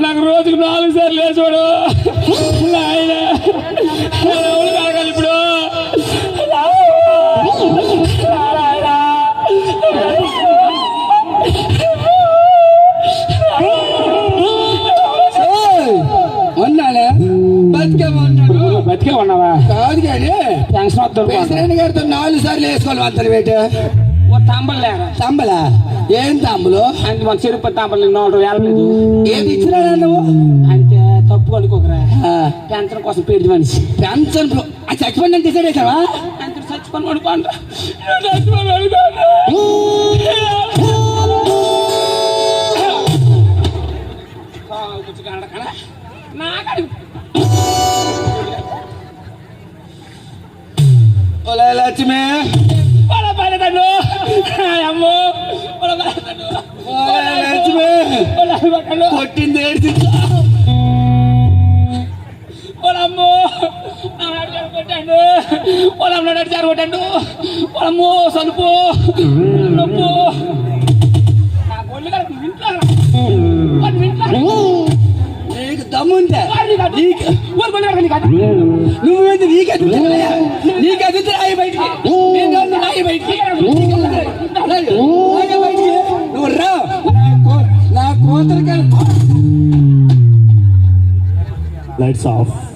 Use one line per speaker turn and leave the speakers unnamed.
నాకు రోజుకు నాలుగు సార్లు వేసాడు నాయన ఇప్పుడు.
ఉన్నానే బతికేమన్నాడు
బతికే ఉన్నావా?
కాదు కానీ
పెన్షన్ వద్దు
ప్రెసిడెంట్ గారితో నాలుగు సార్లు వేసుకోవాలి అంతలు పెట్టి
ఓ తాంబలు లేరా
తంబలా ఏం తంబులు
అంటే మన చెరుపు తాంబలు నాలుగు వేలలేదు
ఏది ఇచ్చినా నువ్వు?
అంటే తప్పు అనుకోకరా పెన్షన్ కోసం పెళ్ళి మనిషి.
పెన్షన్ ప్రో- ఆ చచ్చిపోయిన
పెన్షన్ చచ్చిపోయి అనుకోండి చచ్చిపోయి అనుకోండి నాకడి
ఓలే లక్ష్మి.
పడతాను
కొట్టింది ఏడ్చి
పొలమ్మో నాడు జరుగుతాడు పొలం నాడు జరుగుతాడు పొలము సలుపు. నొప్పు.
నీకు దమ్ముంటే
వాడు నీకు నీకు
బయటికి బయటికి
lights off.